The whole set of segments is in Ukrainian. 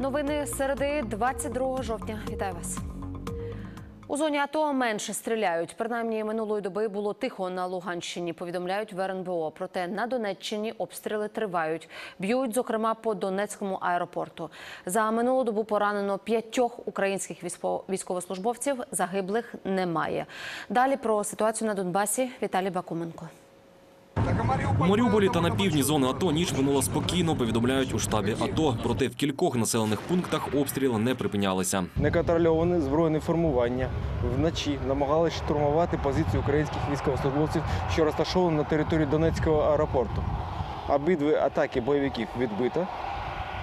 Новини середи 22 жовтня. Вітаю вас. У зоні АТО менше стріляють. Принаймні минулої доби було тихо на Луганщині. Повідомляють в РНБО. Проте на Донеччині обстріли тривають. Б'ють, зокрема, по Донецькому аеропорту. За минулу добу поранено п'ятьох українських військо- військовослужбовців. Загиблих немає. Далі про ситуацію на Донбасі. Віталій Бакуменко. У Маріуполі та на півдні зони АТО ніч минула спокійно, повідомляють у штабі АТО. Проте в кількох населених пунктах обстріли не припинялися. Неконтрольоване збройне формування вночі намагалися штурмувати позиції українських військовослужбовців, що розташовані на території Донецького аеропорту. Обидві атаки бойовиків відбито.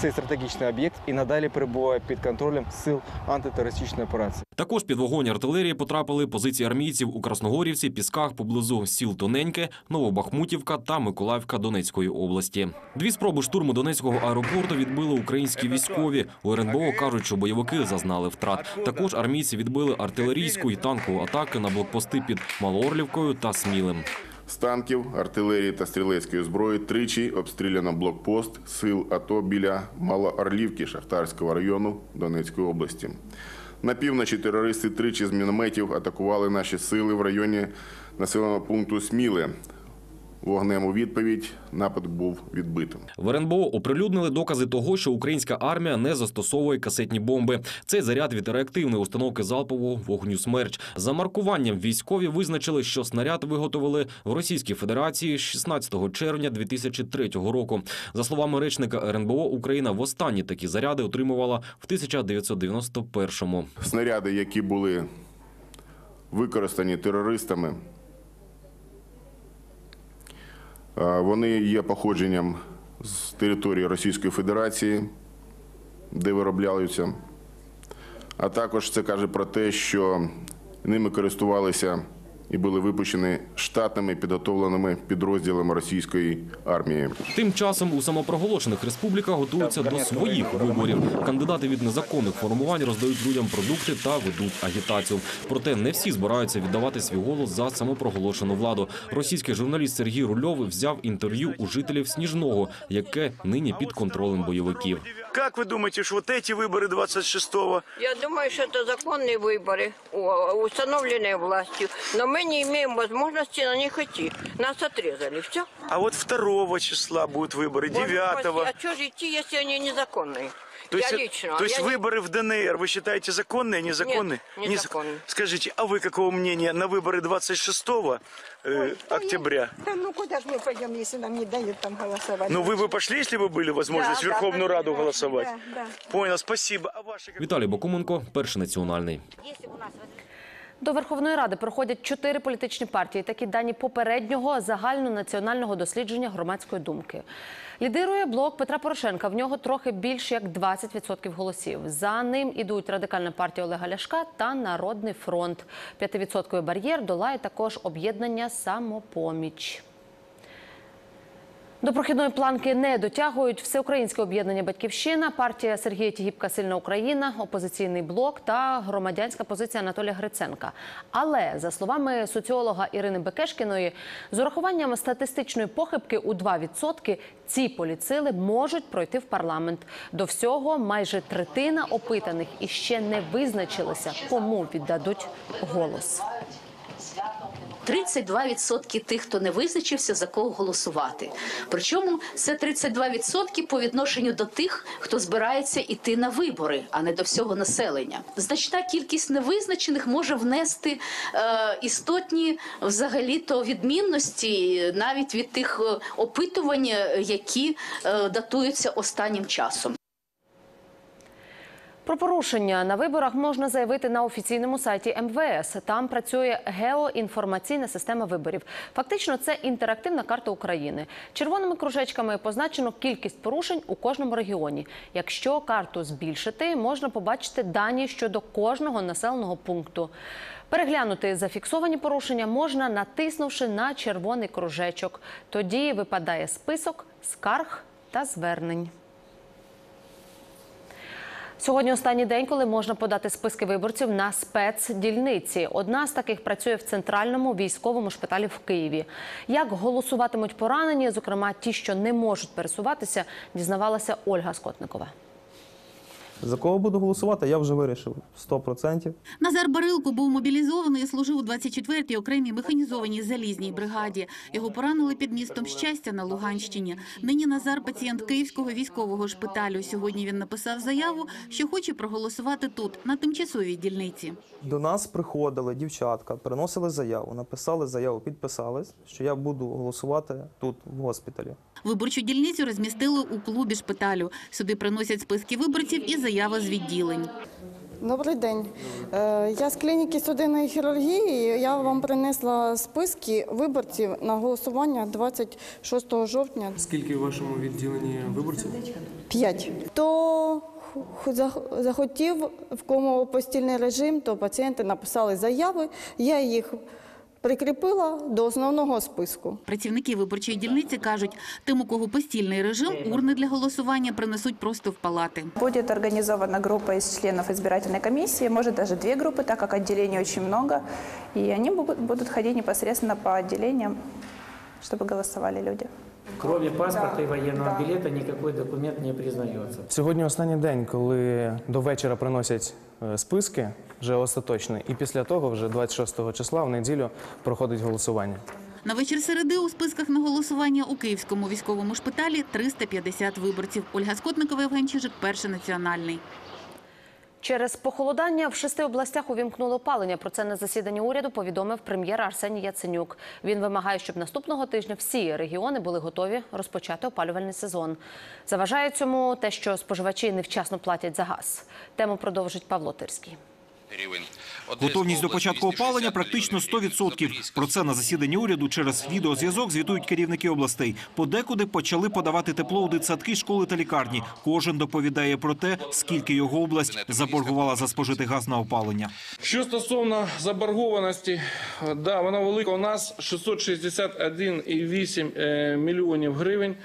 Цей стратегічний об'єкт і надалі перебуває під контролем сил антитерористичної операції. Також під вогонь артилерії потрапили позиції армійців у Красногорівці, Пісках поблизу сіл Тоненьке, Новобахмутівка та Миколаївка Донецької області. Дві спроби штурму Донецького аеропорту відбили українські військові. У РНБО кажуть, що бойовики зазнали втрат. Також армійці відбили артилерійську і танкову атаки на блокпости під Малоорлівкою та Смілим. З танків, артилерії та стрілецької зброї тричі обстріляно блокпост сил АТО біля Малоорлівки Шахтарського району Донецької області. На півночі терористи тричі з мінометів атакували наші сили в районі населеного пункту Сміле. Вогнем у відповідь напад був відбитим. В РНБО оприлюднили докази того, що українська армія не застосовує касетні бомби. Цей заряд від реактивної установки залпового вогню «Смерч». За маркуванням військові визначили, що снаряд виготовили в Російській Федерації 16 червня 2003 року. За словами речника РНБО, Україна востаннє такі заряди отримувала в 1991-му. Снаряди, які були використані терористами, е, вони є походженням з території Російської Федерації, де виробляються. А також це каже про те, що ними користувалися і були випущені штатними підготовленими підрозділами російської армії. Тим часом у самопроголошених республіках готуються до своїх виборів. Кандидати від незаконних формувань роздають людям продукти та ведуть агітацію. Проте не всі збираються віддавати свій голос за самопроголошену владу. Російський журналіст Сергій Рульов взяв інтерв'ю у жителів Сніжного, яке нині під контролем бойовиків. Как вы думаете, что вот эти выборы 26-го, Я думаю, что это законные выборы, о, установленные властью. Но мы не имеем возможности на них идти. Нас отрезали. Все. а вот 2 числа будут выборы, 9-го. А что же идти, если они незаконные? То есть, я э, лично. то есть я не- выборы в ДНР вы считаете законные, незаконные? Нет, Незак- незаконные. Скажите, а вы какого мнения на выборы 26 э, октября? Да ну куда же мы пойдем, если нам не дают там голосовать? Ну вы бы пошли, если бы были возможность Да, в Верховную да, Раду да, голосовать? да, да. Понял, спасибо. А ваши как- Віталій Бакуменко, перший національний. до Верховної Ради проходять чотири політичні партії. Такі дані попереднього загальнонаціонального дослідження громадської думки. Лідирує блок Петра Порошенка. В нього трохи більше як 20% голосів. За ним ідуть радикальна партія Олега Ляшка та Народний фронт. П'ятивідсотковий бар'єр долає також об'єднання самопоміч. До прохідної планки не дотягують всеукраїнське об'єднання Батьківщина, партія Сергія Тігіпка Сильна Україна, опозиційний блок та громадянська позиція Анатолія Гриценка. Але за словами соціолога Ірини Бекешкіної, з урахуванням статистичної похибки у 2% ці політсили можуть пройти в парламент. До всього майже третина опитаних іще не визначилися, кому віддадуть голос. 32% тих, хто не визначився, за кого голосувати. Причому це 32% по відношенню до тих, хто збирається йти на вибори, а не до всього населення. Значна кількість невизначених може внести е, істотні взагалі-то відмінності навіть від тих е, опитувань, які е, датуються останнім часом. Про порушення на виборах можна заявити на офіційному сайті МВС. Там працює геоінформаційна система виборів. Фактично, це інтерактивна карта України. Червоними кружечками позначено кількість порушень у кожному регіоні. Якщо карту збільшити, можна побачити дані щодо кожного населеного пункту. Переглянути зафіксовані порушення можна, натиснувши на червоний кружечок. Тоді випадає список скарг та звернень. Сьогодні останній день, коли можна подати списки виборців на спецдільниці. Одна з таких працює в центральному військовому шпиталі в Києві. Як голосуватимуть поранені, зокрема ті, що не можуть пересуватися, дізнавалася Ольга Скотникова. За кого буду голосувати, я вже вирішив 100%. Назар Барилко був мобілізований і служив у 24-й окремій механізованій залізній бригаді. Його поранили під містом щастя на Луганщині. Нині Назар пацієнт Київського військового шпиталю. Сьогодні він написав заяву, що хоче проголосувати тут, на тимчасовій дільниці. До нас приходили дівчатка, приносили заяву, написали заяву, підписались, що я буду голосувати тут, в госпіталі. Виборчу дільницю розмістили у клубі шпиталю. Сюди приносять списки виборців і заяви з відділень. Добрий день. Е, Я з клініки судинної хірургії. Я вам принесла списки виборців на голосування 26 жовтня. Скільки в вашому відділенні виборців? 5. Хто захотів, в кому постільний режим, то пацієнти написали заяви. Я їх прикріпила до основного списку. Працівники виборчої дільниці кажуть, тим, у кого постільний режим, урни для голосування принесуть просто в палати. Будет организована группа из членов избирательной комиссии, может даже две группы, так как отделений очень много. И они будут будут ходить непосредственно по отделениям, чтобы голосовали люди. Кроме паспорта и военного билета никакой документ не признается. Сьогодні останній день, коли до вечора приносять е, списки, вже остаточні, і після того, вже 26 числа, в неділю, проходить голосування. На вечір середи у списках на голосування у Київському військовому шпиталі 350 виборців. Ольга Скотникова, Євген Чижик, Перший національний. Через похолодання в шести областях увімкнуло опалення. Про це на засіданні уряду повідомив прем'єр Арсеній Яценюк. Він вимагає, щоб наступного тижня всі регіони були готові розпочати опалювальний сезон. Заважає цьому те, що споживачі невчасно платять за газ. Тему продовжить Павло Тирський. Готовність до початку опалення практично 100%. Про це на засіданні уряду через відеозв'язок звітують керівники областей. Подекуди почали подавати тепло у дитсадки, школи та лікарні. Кожен доповідає про те, скільки його область заборгувала за спожитий газ на опалення. Що стосовно заборгованості, да, вона велика. У нас 661,8 е, мільйонів гривень,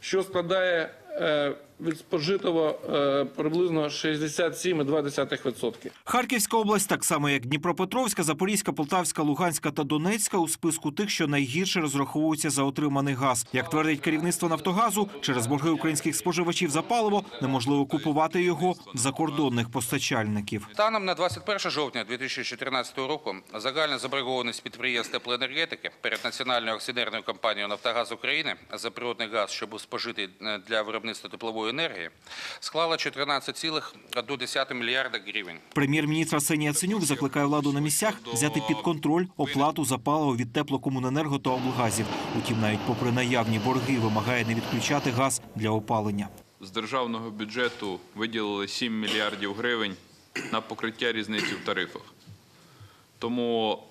що складає е, від спожитого е, приблизно 67,2%. Харківська область, так само як Дніпропетровська, Запорізька, Полтавська, Луганська та Донецька, у списку тих, що найгірше розраховуються за отриманий газ. Як твердить керівництво Нафтогазу, через борги українських споживачів за паливо неможливо купувати його в закордонних постачальників. Станом на 21 жовтня 2014 року загальна заборгованість підприємств теплоенергетики перед Національною акціонерною компанією «Нафтогаз України» за природний газ, що був спожитий е, для виробництва теплової енергії, склала 14,1 мільярда гривень. Прем'єр-міністр Арсеній Яценюк закликає владу на місцях взяти під контроль оплату за паливо від теплокомуненерго та облгазів. Утім, навіть попри наявні борги, вимагає не відключати газ для опалення. З державного бюджету виділили 7 мільярдів гривень на покриття різниці в тарифах. Тому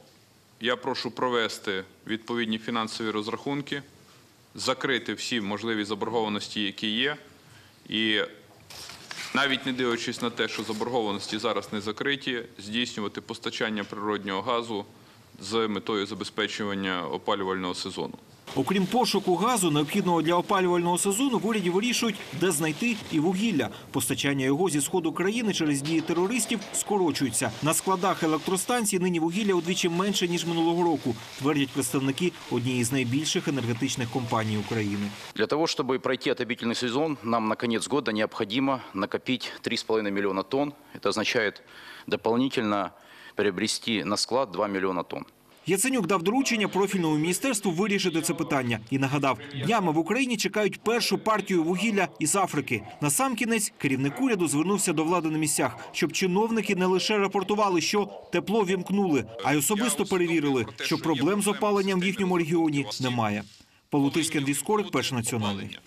я прошу провести відповідні фінансові розрахунки, закрити всі можливі заборгованості, які є, і навіть не дивлячись на те, що заборгованості зараз не закриті, здійснювати постачання природнього газу з метою забезпечування опалювального сезону. Окрім пошуку газу, необхідного для опалювального сезону, в уряді вирішують, де знайти і вугілля. Постачання його зі сходу країни через дії терористів скорочується. На складах електростанцій нині вугілля удвічі менше ніж минулого року, твердять представники однієї з найбільших енергетичних компаній України. Для того, чтобы пройти отопительный сезон, нам на конец года необходимо накопить 3,5 миллиона тонн. Это означает дополнительно приобрести на склад 2 миллиона тонн. Яценюк дав доручення профільному міністерству вирішити це питання і нагадав, днями в Україні чекають першу партію вугілля із Африки. На сам кінець керівник уряду звернувся до влади на місцях, щоб чиновники не лише рапортували, що тепло вімкнули, а й особисто перевірили, що проблем з опаленням в їхньому регіоні немає. Полутирський Андрій Скорик, перший національний.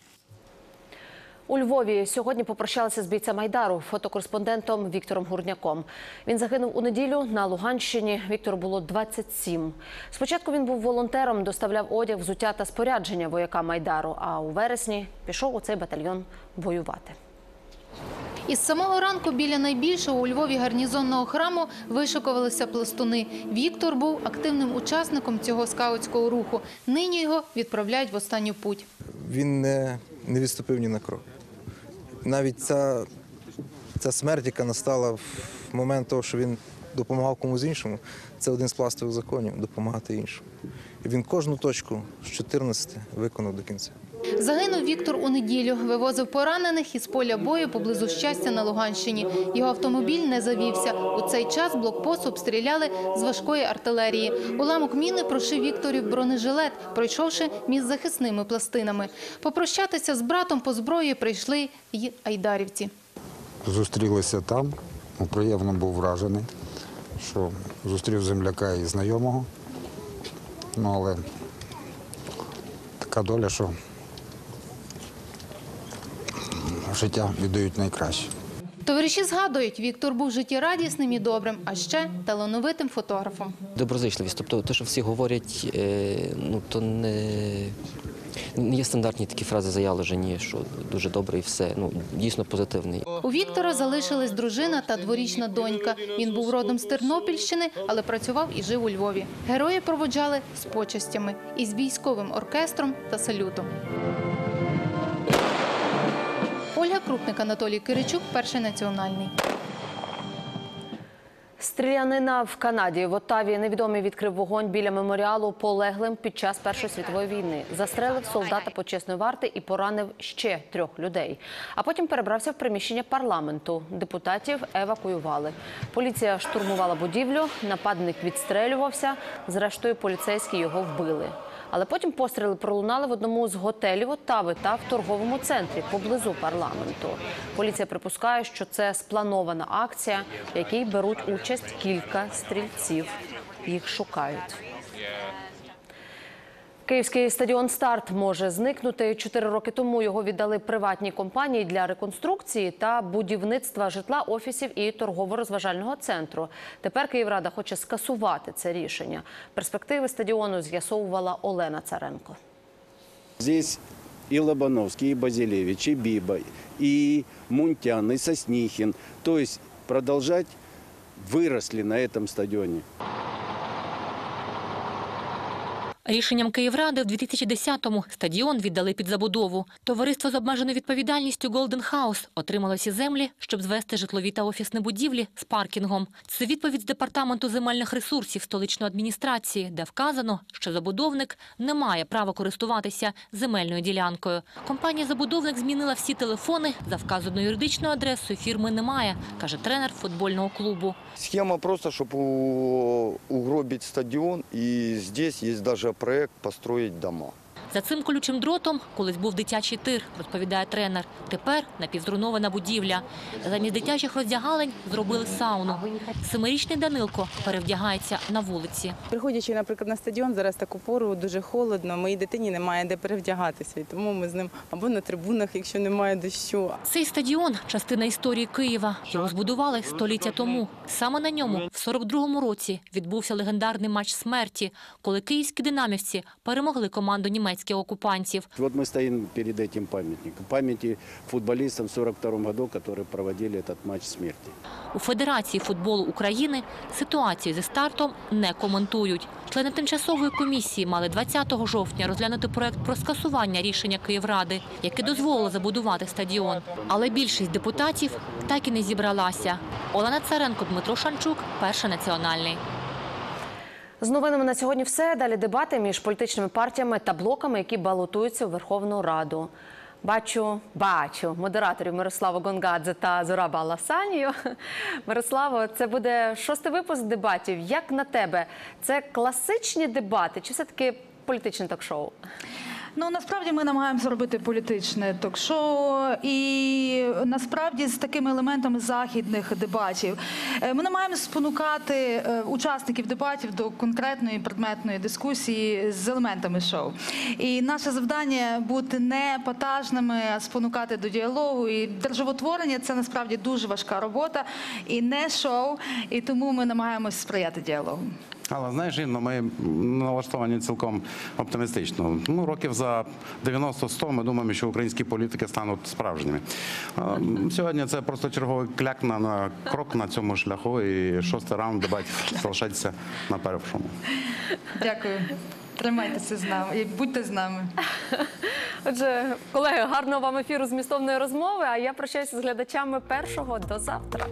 У Львові сьогодні попрощалися з бійцем Айдару, фотокореспондентом Віктором Гурняком. Він загинув у неділю на Луганщині. Віктору було 27. Спочатку він був волонтером, доставляв одяг, взуття та спорядження воякам Айдару. А у вересні пішов у цей батальйон воювати. Із самого ранку біля найбільшого у Львові гарнізонного храму вишикувалися пластуни. Віктор був активним учасником цього скаутського руху. Нині його відправляють в останню путь. Він не, не відступив ні на крок. Навіть ця, ця смерть, яка настала в момент того, що він допомагав комусь іншому, це один з пластових законів допомагати іншому. І він кожну точку з 14 виконав до кінця. Загинув Віктор у неділю. Вивозив поранених із поля бою поблизу щастя на Луганщині. Його автомобіль не завівся. У цей час блокпост обстріляли з важкої артилерії. Уламок міни прошив Вікторів бронежилет, пройшовши між захисними пластинами. Попрощатися з братом по зброї прийшли й айдарівці. Зустрілися там. Ну, Приємно був вражений, що зустрів земляка і знайомого. Ну, але така доля, що життя віддають найкраще. Товариші згадують, Віктор був життєрадісним і добрим, а ще талановитим фотографом. Доброзичливість. Тобто те, що всі говорять, е, ну то не, не є стандартні такі фрази заяложені, що дуже добре і все. Ну дійсно позитивний. У Віктора залишились дружина та дворічна донька. Він був родом з Тернопільщини, але працював і жив у Львові. Герої проводжали з почестями із військовим оркестром та салютом. Крупник, Анатолій Киричук, перший національний. Стрілянина в Канаді в Оттаві невідомий відкрив вогонь біля меморіалу полеглим під час Першої світової війни. Застрелив солдата почесної варти і поранив ще трьох людей. А потім перебрався в приміщення парламенту. Депутатів евакуювали. Поліція штурмувала будівлю. Нападник відстрелювався. Зрештою, поліцейські його вбили. Але потім постріли пролунали в одному з готелів Оттави та в торговому центрі поблизу парламенту. Поліція припускає, що це спланована акція, в якій беруть участь кілька стрільців. Їх шукають. Київський стадіон Старт може зникнути. Чотири роки тому його віддали приватній компанії для реконструкції та будівництва житла, офісів і торгово-розважального центру. Тепер Київрада хоче скасувати це рішення. Перспективи стадіону з'ясовувала Олена Царенко. Здесь и Лобановский, и Базилевич, и Биба, и Мунтян, и Соснихин. То есть продолжать на этом стадионе. Рішенням Київради в 2010-му стадіон віддали під забудову. Товариство з обмеженою відповідальністю Golden House отримало всі землі, щоб звести житлові та офісні будівлі з паркінгом. Це відповідь з департаменту земельних ресурсів столичної адміністрації, де вказано, що забудовник не має права користуватися земельною ділянкою. Компанія-забудовник змінила всі телефони за вказаною юридичною адресою. Фірми немає, каже тренер футбольного клубу. Схема просто, чтобы угробить стадион, и здесь есть даже проект построить дома. За цим колючим дротом колись був дитячий тир, розповідає тренер. Тепер напівзруйнована будівля. Замість дитячих роздягалень зробили сауну. Семирічний Данилко перевдягається на вулиці. Приходячи, наприклад, на стадіон, зараз таку пору дуже холодно. Моїй дитині немає де перевдягатися, і тому ми з ним або на трибунах, якщо немає дощу. Цей стадіон – частина історії Києва. Його збудували століття тому. Саме на ньому в 42-му році відбувся легендарний матч смерті, коли київські динамівці перемогли команду німецьких окупантів. Вот мы стоим перед этим памятником. Памяти футболистам в 42 году, которые проводили этот матч смерти. У Федерації футболу України ситуацію зі стартом не коментують. Члени тимчасової комісії мали 20 жовтня розглянути проект про скасування рішення Київради, яке дозволило забудувати стадіон. Але більшість депутатів так і не зібралася. Олена Царенко, Дмитро Шанчук, перший національний. З новинами на сьогодні все. Далі дебати між політичними партіями та блоками, які балотуються у Верховну Раду. Бачу, бачу модераторів Мирославу Гонгадзе та Зураба Аласанію. Мирославо, це буде шостий випуск дебатів. Як на тебе? Це класичні дебати чи все-таки політичне ток-шоу? Ну насправді ми намагаємося робити політичне ток-шоу, і насправді з такими елементами західних дебатів Е, ми намагаємося спонукати е, учасників дебатів до конкретної предметної дискусії з елементами шоу. І наше завдання бути не патажними, а спонукати до діалогу. І державотворення це насправді дуже важка робота і не шоу. І тому ми намагаємося сприяти діалогу. Але знаєш, Інно, ми налаштовані цілком оптимістично. Ну, років за 90-100 ми думаємо, що українські політики стануть справжніми. Сьогодні це просто черговий кляк на, на крок на цьому шляху, і шостий раунд дебатів залишається на першому. Дякую. Тримайтеся з нами і будьте з нами. Отже, колеги, гарного вам ефіру змістовної розмови. А я прощаюся з глядачами першого до завтра.